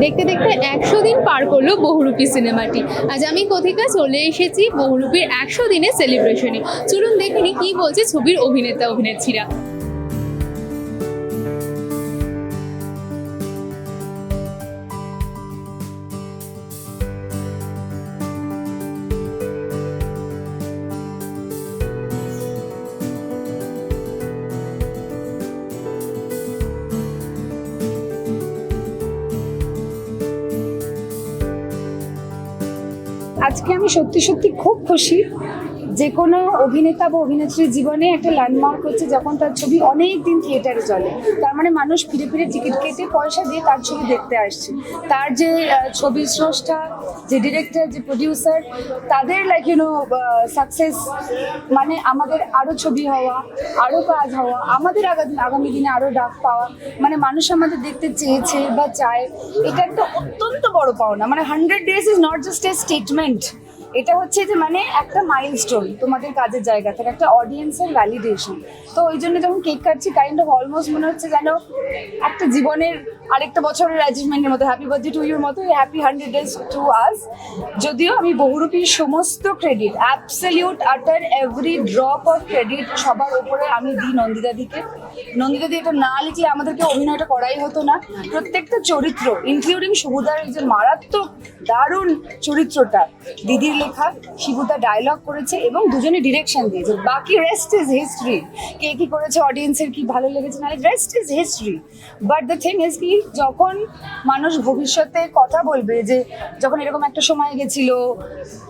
দেখতে দেখতে একশো দিন পার করল বহুরূপী সিনেমাটি। আজ আমি কথিকা চলে এসেছি বহুরূপীর একশো দিনের সেলিব্রেশনে চলুন দেখিনি কি বলছে ছবির অভিনেতা অভিনেত্রীরা আজকে আমি সত্যি সত্যি খুব খুশি। যে কোনো অভিনেতা বা অভিনেত্রীর জীবনে একটা ল্যান্ডমার্ক হচ্ছে যখন তার ছবি অনেক দিন থিয়েটারে চলে। তার মানে মানুষ ফিরে ফিরে টিকিট কেটে পয়সা দিয়ে তার ছবি দেখতে আসছে। তার যে ছবি স্রষ্টা, যে ডিরেক্টর যে প্রডিউসার তাদের লাইক ইউনো সাকসেস মানে আমাদের আরও ছবি হওয়া আরও কাজ হওয়া, আমাদের আগামী আগামী দিনে আরও ডাক পাওয়া মানে মানুষ আমাদের দেখতে চেয়েছে বা চায়, এটা একটা অত্যন্ত বড় পাওনা। মানে hundred days is not just a statement এটা হচ্ছে যে মানে একটা মাইলস্টোন তোমাদের কাজের জায়গা থেকে একটা অডিয়েন্সের ভ্যালিডেশন তো ওই জন্য যখন কেক কাটছি কাইন্ড অফ অলমোস্ট মনে হচ্ছে যেন একটা জীবনের আরেকটা বছরের অ্যাচিভমেন্টের মতো হ্যাপি বার্থডে টু ইউর মতো happy hundred days to us যদিও আমি বহুরূপীর সমস্ত credit absolute utter every drop of credit সবার উপরে আমি দিই নন্দিতাদিকে নন্দিতাদি এটা না লিখলে আমাদেরকে অভিনয়টা করাই হতো না। প্রত্যেকটা চরিত্র ইনক্লুডিং শুভদার যে মারাত্মক দারুণ চরিত্রটা, দিদির লেখা, শিবুদা ডায়লগ করেছে এবং দুজনে ডিরেকশন দিয়েছে। বাকি রেস্ট ইজ হিস্ট্রি কে কি করেছে অডিয়েন্সের কি ভালো লেগেছে না rest is history but the thing is কি যখন মানুষ ভবিষ্যতে কথা বলবে যে যখন এরকম একটা সময় গেছিল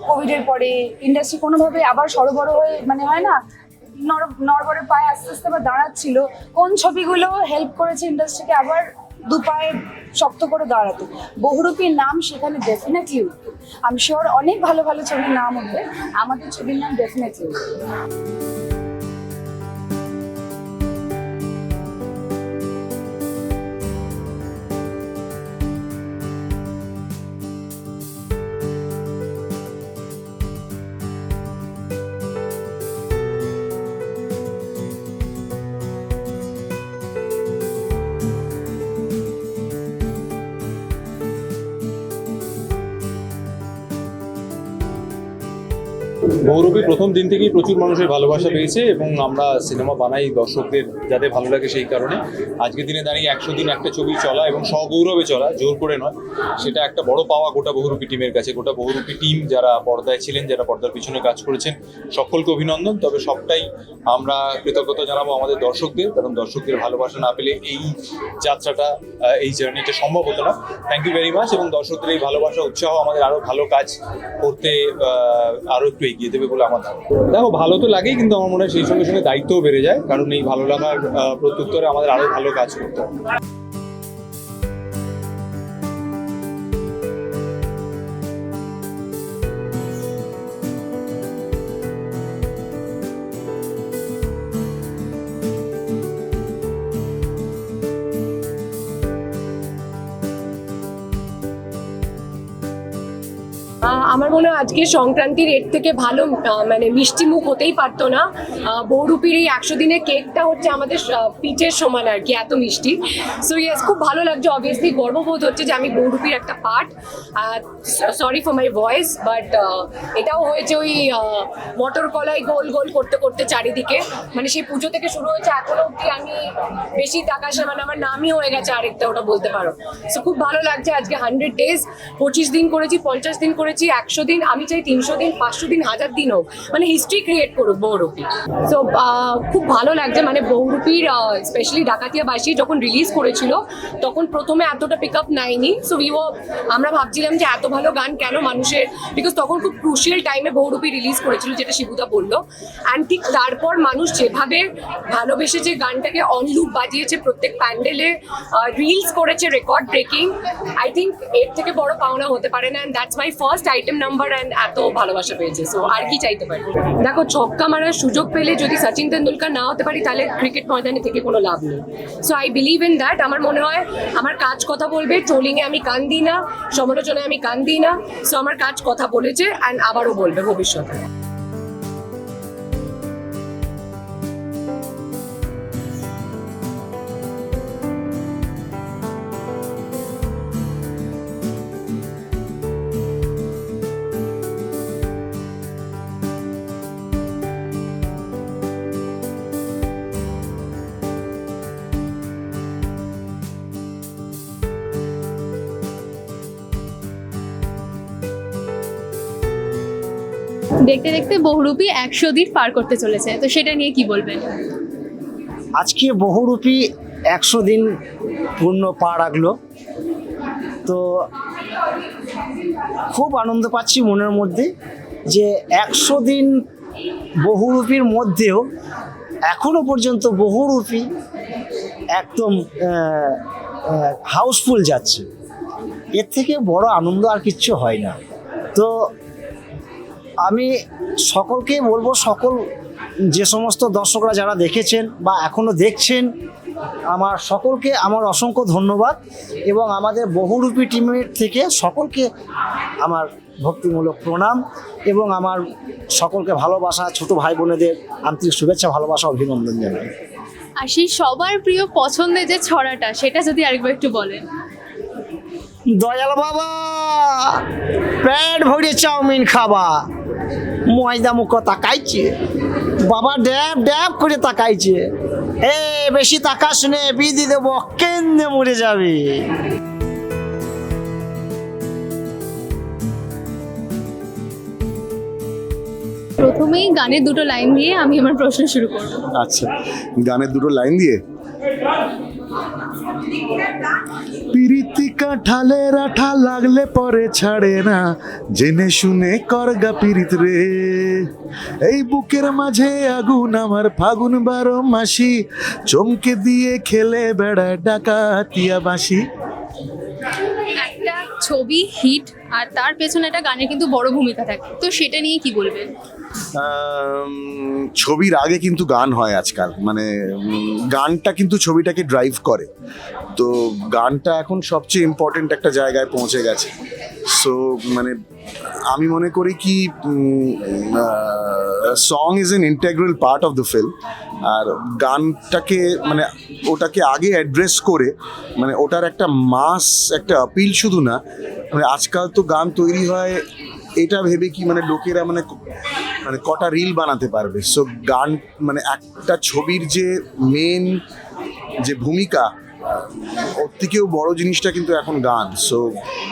কোভিডের পরে ইন্ডাস্ট্রি কোনোভাবে আবার সরবরাহ হয়ে মানে হয় না, নর- নড়বড়ে পায়ে আস্তে আস্তে আবার দাঁড়াচ্ছিল, কোন ছবিগুলো হেল্প করেছে ইন্ডাস্ট্রিকে আবার দু পায়ে শক্ত করে দাঁড়াতে? বহুরূপীর নাম সেখানে ডেফিনেটলি উঠবে। আমি শিওর অনেক ভালো ভালো ছবির নাম উঠবে। আমাদের ছবির নাম ডেফিনেটলি উঠবে। বহুরূপী প্রথম দিন থেকেই প্রচুর মানুষের ভালোবাসা পেয়েছে এবং আমরা সিনেমা বানাই দর্শকদের যাতে ভালো লাগে সেই কারণে। আজকের দিনে দাঁড়িয়ে একশো দিন একটা ছবি চলা এবং সগৌরবে চলা জোর করে নয় সেটা একটা বড় পাওয়া গোটা বহুরূপী টিমের কাছে। গোটা বহুরূপী টিম যারা পর্দায় ছিলেন যারা পর্দার পিছনে কাজ করেছেন সকলকে অভিনন্দন। তবে সবটাই আমরা কৃতজ্ঞতা জানাব আমাদের দর্শকদের কারণ দর্শকদের ভালোবাসা না পেলে এই যাত্রাটা এই জার্নিটা সম্ভব হতো না। থ্যাংক ইউ ভেরি মাচ এবং দর্শকদের এই ভালোবাসা উৎসাহ আমাদের আরও ভালো কাজ করতে আহ, আরও একটু এগিয়ে দেবে বলে আমার ধারণা। দেখো, ভালো তো লাগেই, কিন্তু আমার মনে হয় সেই সঙ্গে সঙ্গে দায়িত্বও বেড়ে যায়। কারণ এই ভালো লাগার প্রত্যুত্তরে আমাদের আরও ভালো কাজ করতে হবে। আমার মনে হয় আজকে সংক্রান্তির এর থেকে ভালো মানে মিষ্টি মুখ হতেই পারতো না। আহ, বহুরূপীর এই একশো দিনের কেকটা হচ্ছে আমাদের পিঠের সমান আর কি এত মিষ্টি। সো ইয়েস খুব ভালো লাগছে অবভিয়াসলি গর্ববোধ হচ্ছে যে আমি বহুরূপীর একটা part sorry for my voice but এটাও হয়েছে ওই মটর কলাই গোল গোল করতে করতে চারিদিকে। মানে সেই পুজো থেকে শুরু হয়েছে এখনও অব্দি আমি বেশি টাকা সে মানে আমার নামই হয়ে গেছে আরেকটা ওটা বলতে পারো। সো খুব ভালো লাগছে আজকে হান্ড্রেড ডেজ পঁচিশ দিন করেছি পঞ্চাশ দিন করেছি, একশো দিন, আমি চাই তিনশো দিন, পাঁচশো দিন, হাজার দিন হোক। মানে হিস্ট্রি ক্রিয়েট করুক, বহুরূপী। সো খুব ভালো লাগছে মানে বহুরূপীর স্পেশালি ডাকাতিয়াবাসী যখন রিলিজ করেছিল, তখন প্রথমে এতটা পিক আপ নেয়নি সো উইও আমরা ভাবছিলাম যে এত ভালো গান কেন মানুষের বিকজ তখন খুব ক্রুশিয়াল টাইমে বহুরূপী রিলিজ করেছিল, যেটা শিবুদা বলল। অ্যান্ড ঠিক তারপর মানুষ যেভাবে ভালোবেসে যে গানটাকে অনলুপ বাজিয়েছে, প্রত্যেক প্যান্ডেলে রিলস করেছে রেকর্ড ব্রেকিং আই থিঙ্ক এর থেকে বড় পাওনা হতে পারে না and that's my first item number and এত ভালোবাসা পেয়েছে সো আর কি চাইতে পারি? দেখো, ছক্কা মারার সুযোগ পেলে যদি সচিন তেন্ডুলকার না হতে পারি, তাহলে ক্রিকেট ময়দানে থেকে কোনো লাভ নেই। So I believe in that আমার মনে হয়, আমার কাজ কথা বলবে ট্রোলিংয়ে আমি কান দিই না, সমালোচনায় আমি কান দিই না সো আমার কাজ কথা বলেছে অ্যান্ড আবারও বলবে ভবিষ্যতে। দেখতে দেখতে বহুরূপী একশো দিন পার করতে চলেছে। তো সেটা নিয়ে কি বলবেন? আজকে বহুরূপী একশো দিন পূর্ণ পা রাখল তো খুব আনন্দ পাচ্ছি মনের মধ্যে যে একশো দিন বহুরূপীর মধ্যেও এখনও পর্যন্ত বহুরূপী একদম হাউসফুল যাচ্ছে। এর থেকে বড় আনন্দ আর কিচ্ছু হয় না। তো আমি সকলকেই বলব সকল যে সমস্ত দর্শকরা যারা দেখেছেন বা এখনও দেখছেন আমার সকলকে আমার অসংখ্য ধন্যবাদ এবং আমাদের বহুরূপী টিমের থেকে সকলকে আমার ভক্তিমূলক প্রণাম এবং আমার সকলকে ভালোবাসা ছোট ভাই বোনেদের আন্তরিক শুভেচ্ছা ভালোবাসা অভিনন্দন জানাই। আর সেই সবার প্রিয় পছন্দের যে ছড়াটা সেটা যদি আরেকবার একটু বলেন। দয়াল বাবা পেট ভরে চাউমিন খাবা। ময়দা মুখ তাকাইছে। বাবা ড্যাব ড্যাব করে তাকাইছে। এ বেশি তাকাস নে বিধি দেব কেন্দ্রে মরে যাবে? প্রথমেই গানের দুটো লাইন দিয়ে আমি আমার প্রশ্ন শুরু করব। আচ্ছা গানের দুটো লাইন দিয়ে? পিরিতি কাঁঠালের আঠা লাগলে পরে ছাড়ে না। জেনে শুনে করগা পিরিত রে। এই বুকের মাঝে আগুন, আমার ফাগুন বারো মাসি। চমকে দিয়ে খেলে বেড়ায় ডাকাতিয়া বাসি একটা ছবি হিট আর তার পেছনে একটা গানের কিন্তু বড় ভূমিকা থাকে। তো সেটা নিয়ে কি বলবেন? ছবির আগে কিন্তু গান হয় আজকাল। মানে গানটা কিন্তু ছবিটাকে ড্রাইভ করে। তো গানটা এখন সবচেয়ে ইম্পর্টেন্ট একটা জায়গায় পৌঁছে গেছে। সো মানে আমি মনে করি কি song is an integral part of the film আর গানটাকে মানে ওটাকে আগে অ্যাড্রেস করে মানে ওটার একটা মাস একটা আপিল শুধু না মানে আজকাল তো গান তৈরি হয়, এটা ভেবে কি মানে লোকেরা মানে মানে কটা রিল বানাতে পারবে? সো গান মানে একটা ছবির যে মেন যে ভূমিকা, ওর থেকেও বড় জিনিসটা কিন্তু এখন গান। সো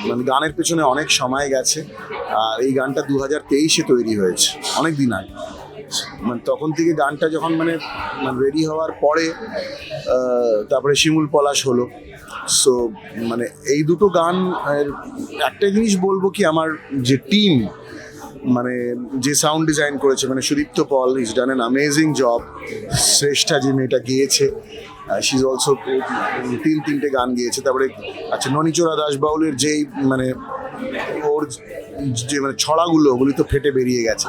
মানে গানের পেছনে অনেক সময় গেছে। আর এই গানটা দু হাজার তেইশে তৈরি হয়েছে, অনেক দিন আগে। মানে তখন থেকে গানটা যখন মানে মানে রেডি হওয়ার পরে তারপরে শিমুল পলাশ হলো। সো মানে এই দুটো গান একটা জিনিস বলব কি, আমার যে টিম মানে যে সাউন্ড ডিজাইন করেছে মানে Sudipta Pal is done an amazing job Shreshtha যে মেয়েটা গেয়েছে শি ইজ অলসো তিন তিনটে গান গিয়েছে। তারপরে আচ্ছা ননিচোরা দাসবাউলের যেই মানে ওর যে মানে ছড়াগুলো, ওগুলি তো ফেটে বেরিয়ে গেছে।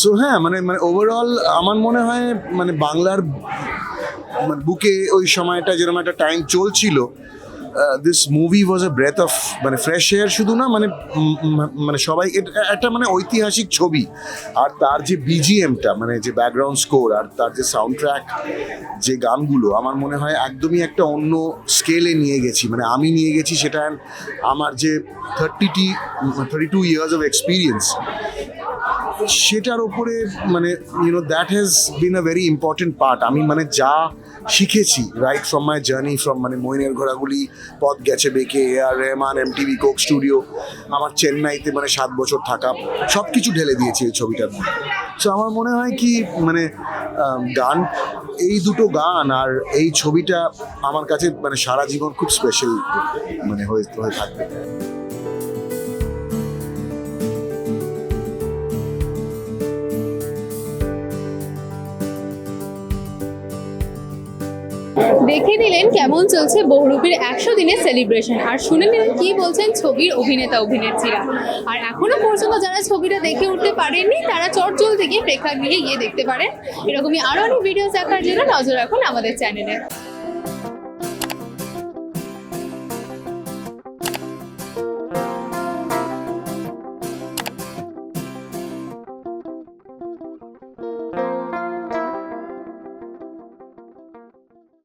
সো হ্যাঁ মানে মানে ওভারঅল আমার মনে হয় মানে বাংলার মানে বুকে ওই সময়টা যেরকম একটা টাইম চলছিল this movie was a breath of মানে ফ্রেশ এয়ার শুধু না মানে মানে সবাই একটা মানে ঐতিহাসিক ছবি। আর তার যে বিজিএমটা মানে যে ব্যাকগ্রাউন্ড স্কোর আর তার যে সাউন্ড ট্র্যাক যে গানগুলো, আমার মনে হয় একদমই একটা অন্য স্কেলে নিয়ে গেছি। মানে আমি নিয়ে গেছি সেটা আমার যে thirty thirty two years of experience সেটার ওপরে মানে you know that has been a very important part আমি মানে যা শিখেছি right from my journey from মানে মইনের ঘোড়াগুলি, পথ গেছে বেঁকে A R Rahman M TV Coke Studio আমার চেন্নাইতে মানে সাত বছর থাকা সব কিছু ঢেলে দিয়েছি এই ছবিটার মধ্যে। সো আমার মনে হয় কি মানে গান, এই দুটো গান আর এই ছবিটা আমার কাছে মানে সারা জীবন খুব স্পেশাল মানে হয়ে হয়ে থাকবে। দেখে নিলেন কেমন চলছে বহুরূপীর একশো দিনের সেলিব্রেশন আর শুনে নিলেন কি বলছেন ছবির অভিনেতা, অভিনেত্রীরা। আর এখনও পর্যন্ত যারা ছবিটা দেখে উঠতে পারেননি, তারা চটজল থেকে প্রেক্ষাগৃহে গিয়ে দেখতে পারেন। এরকমই আরও অনেক ভিডিও দেখার জন্য নজর রাখুন আমাদের চ্যানেলে